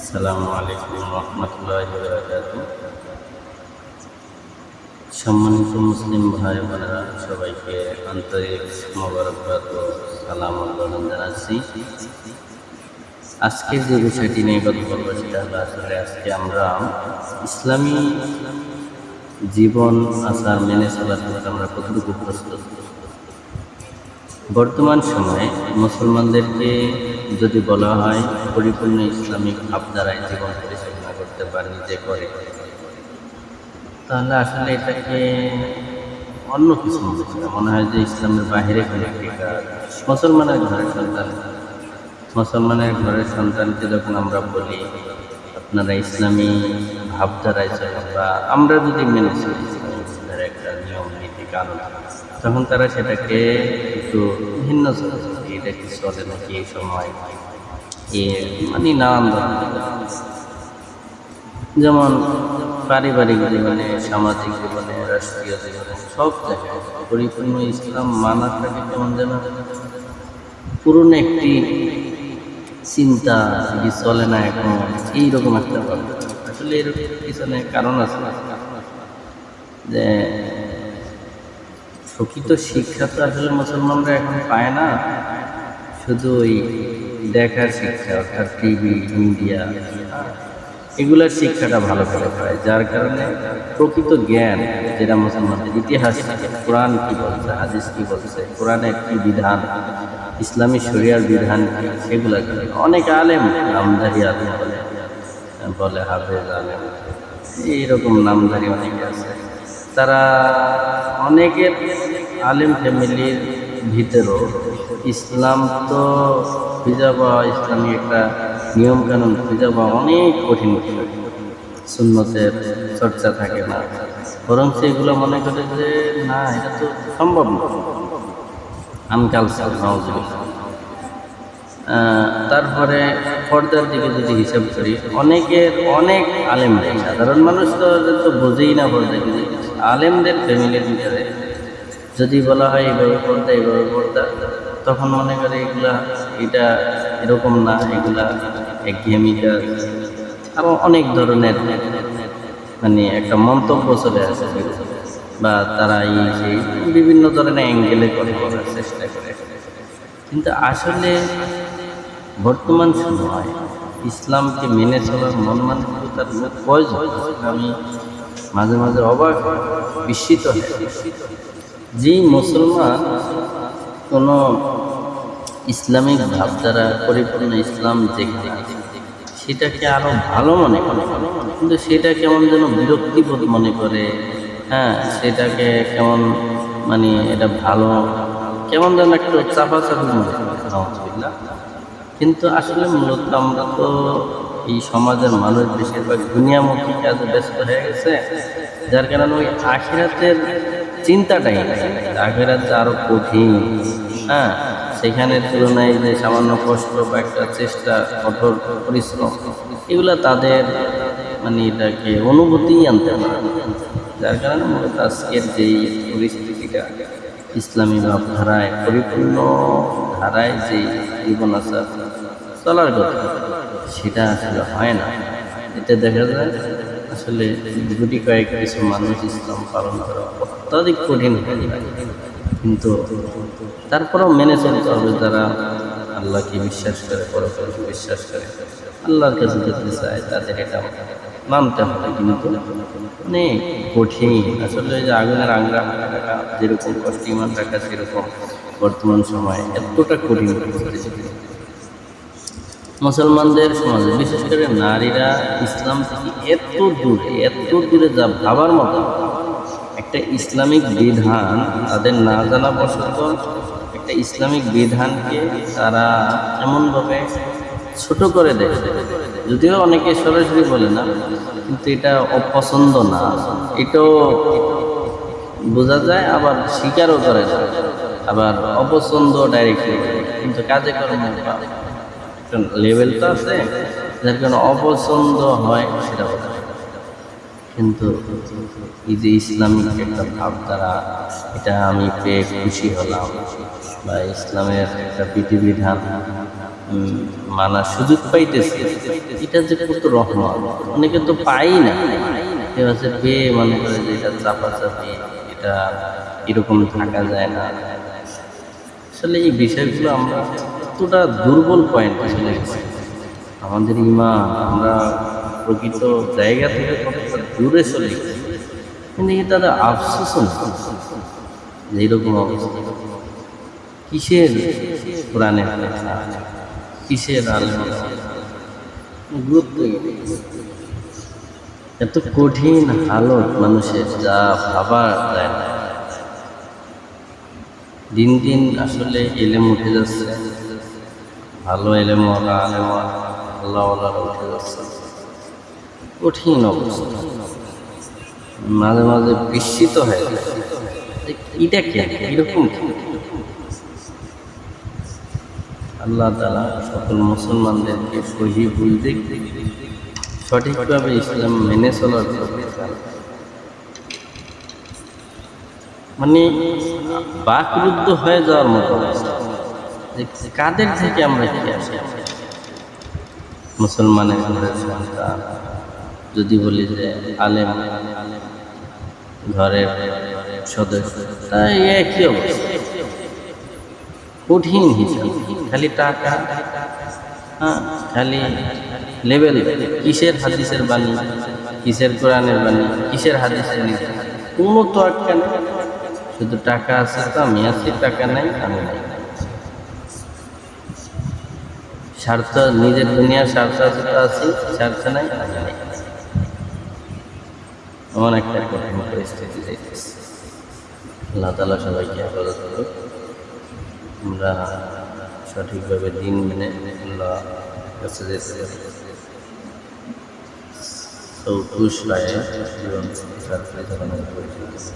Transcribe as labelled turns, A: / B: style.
A: আসসালামু আলাইকুম রহমতুল্লাহ বারাকাতু সম্মানিত মুসলিম ভাই বোনেরা সবাইকে আন্তরিক মোবারকবাদ ও সালাম অভিনন্দন জানাচ্ছি। আজকে যে বিষয়টি নিয়ে কথা বলব সেটা হলো আসলে আজকে আমরা ইসলামী জীবন, আচার মেনে চলার ক্ষেত্রে আমরা কতটুকু প্রস্তুত? বর্তমান সময়ে মুসলমানদেরকে যদি বলা হয়, পরিপূর্ণ ইসলামিক ভাবধারায় জীবন পরিচালনা করতে পারে, নিজে করে। তাহলে আসলে এটাকে অন্য কিছু মনে হয় যে ইসলামের বাহিরে কোনো মুসলমানের ঘরের সন্তান। মুসলমানের ঘরের সন্তানকে যখন আমরা বলি, আপনারা ইসলামী ভাবধারায় চলেন বা আমরা যদি মেনে চলি একটা নিয়ম, নীতি, কানুন, তখন তারা সেটাকে একটু ভিন্ন এটা চলে নাকি এই সময়? এ মানে নানান ধরনের। যেমন পারিবারিক জীবনে, সামাজিক জীবনে, রাষ্ট্রীয় জীবনে, সব জায়গায় পরিপূর্ণ ইসলাম মানাটাকে কেমন যেন। পুরনো একটি চিন্তা কি চলে না এখন, এইরকম একটা আসলে এরকম পিছনে কারণ আছে। যে প্রকৃত শিক্ষা তো আসলে মুসলমানরা এখন পায় না। শুধু ওই দেখার শিক্ষা, অর্থাৎ টিভি, মিডিয়া এগুলার শিক্ষাটা ভালো করে পায়, যার কারণে প্রকৃত জ্ঞান যেটা মুসলমানদের, ইতিহাস কোরআন কি বলছে, হাদিস কি বলছে, কোরআনের কি বিধান, ইসলামী শরিয়ার বিধান সেগুলো অনেক আলেম নামধারী আলেম বলে বলে হাফেজ আলেম, এইরকম নামধারী অনেকে আছে। তারা অনেকের আলিম ফ্যামিলির ভিতরেও ইসলাম তো খুঁজে পাওয়া ইসলামী একটা নিয়মকানুন খুঁজে পাওয়া অনেক কঠিন সুন্নতের চর্চা থাকে না। বরং সেগুলো মনে করে যে, না, এটা তো সম্ভব না। আনকাল তারপরে পর্দার দিকে যদি হিসাব করি, অনেকের অনেক আলেমদের সাধারণ মানুষ তো বোঝেই না পর্দা আলেমদের ফ্যামিলির ভিতরে যদি বলা হয় এইভাবে পর্দা এইভাবে পর্দা তখন মনে করে এগুলা, এটা এরকম না, এগুলা একঘেয়েমি কাজ আরও অনেক ধরনের মানে একটা মন্তব্য চলে আসে বা তারা এই সেই বিভিন্ন ধরনের অ্যাঙ্গেলে কথা বলার চেষ্টা করে। কিন্তু আসলে বর্তমান সময় ইসলামকে মেনে চলার মন মানসিকতার প্রয়োজন। আমি মাঝে মাঝে অবাক, বিস্মিত যেই মুসলমান কোনো ইসলামিক ভাবধারা, পরিপূর্ণ ইসলাম যেখানে সেটাকে আরও ভালো মনে করে। কিন্তু সেটা কেমন যেন বিরক্তিবোধ মনে করে হ্যাঁ সেটাকে কেমন মানে এটা ভালো, কেমন যেন একটু চাপাচাপি মনে করে কিন্তু আসলে মূলত আমরা তো এই সমাজের মানুষ বেশিরভাগ দুনিয়ামুখী কাজে ব্যস্ত হয়ে গেছে, যার কারণে ওই আখিরাতের চিন্তাটাই আখিরাত আরও কঠিন হ্যাঁ সেখানে তুলনায় যে সামান্য কষ্ট বা একটা চেষ্টা, কঠোর পরিশ্রম, এগুলো তাদের মানে এটাকে অনুভূতিই আনতে পারে যার কারণে মূলত আজকের যেই পরিস্থিতিটা ইসলামী ভাবধারায় পরিপূর্ণ, ধারায় যে জীবন আচার চলার কথা সেটা আসলে হয় না। এটা দেখা যায় আসলে গুটি কয়েক কিছু মানুষ ইসলাম পালন করা অত্যাধিক কঠিন হয়ে কিন্তু তারপরেও মেনে চলতে হবে যারা আল্লাহকে বিশ্বাস করে, পরকালকে বিশ্বাস করে। আল্লাহর কাছে যেতে চায়, তাদের এটা মানতে হবে। কিন্তু মানে কঠিন। আসলে যে আগুনের আংরা রাখা যেরকম কষ্ট ইমান রাখা, সেরকম বর্তমান সময়ে এতটা কঠিন মুসলমানদের সমাজে, বিশেষ করে নারীরা ইসলাম থেকে এত দূরে এত দূরে যা ভাবার মতো, একটা ইসলামিক বিধান তাদের না জানা বসত, একটা ইসলামিক বিধানকে তারা এমনভাবে ছোট করে দেয়। যদিও অনেকে সরাসরি বলে না, কিন্তু এটা অপছন্দ না। এটাও বোঝা যায়, আবার স্বীকারও করে না। আবার অপছন্দ ডাইরেক্টলি কিন্তু কাজে করে কর্মে লেভেল তো আছে, যার কারণে অপছন্দ হয় সেটা কিন্তু এই যে ইসলামিক একটা ভাবধারা, এটা আমি পেয়ে খুশি হলাম। বা ইসলামের একটা বিধিবিধান মানার সুযোগ পাইতেছে। এটা যে কত রহমান, অনেকে তো পাই না। আছে পেয়ে মনে করে যে এটা চাপা চাপি এটা এরকম থাকা যায় না। আসলে এই বিষয়গুলো আমরা কতটা দুর্বল পয়েন্ট চলে গেছি? আমাদের ইমা আমরা প্রকৃত জায়গা থেকে কতটা দূরে চলে গেছি? কিন্তু এটা তাদের আফসোস যে এরকম অবস্থা। কিসের কথা? কিসের গুরুত্ব এত কঠিন হালত মানুষের যা ভাবা যায় না। দিন দিন আসলে এলে উঠে যাচ্ছে। ভালো এলেম ওলা আলেম আল্লাহ উঠে যাচ্ছে কঠিন অবস্থা। মাঝে মাঝে বিস্মিত হয়ে এটা কে এরকম আল্লাহ তালা সকল মুসলমানদেরকে সহি দেখতে সঠিকভাবে ইসলাম মেনে চলার। মানে বাকরুদ্ধ হয়ে যাওয়ার মতো অবস্থা। কাদের থেকে আমরা কি আসি মুসলমানের সন্তান। যদি বলি যে আলেম, ঘরের সদস্য, তাই অবস্থা। কঠিন হিসাব। খালি টাকা হ্যাঁ খালি লেভেল কিসের হাদিসের বাণী? কিসের কোরআনের বাণী? কিসের হাদিসের কোনো তো আটকা নেই। শুধু টাকা আছে তো, আমি আছি, টাকা নাই, আমি নাই। স্বার্থ, নিজের দুনিয়ার স্বার্থ আছে তো আছি, স্বার্থ নাই এমন একটা কঠিন পরিস্থিতি আল্লাহ তালা সবাইকে করুক। আমরা সঠিকভাবে দিন মেনে আল্লাহ কাছে যেতে পারি। রায়ে পরিচালনা করেছি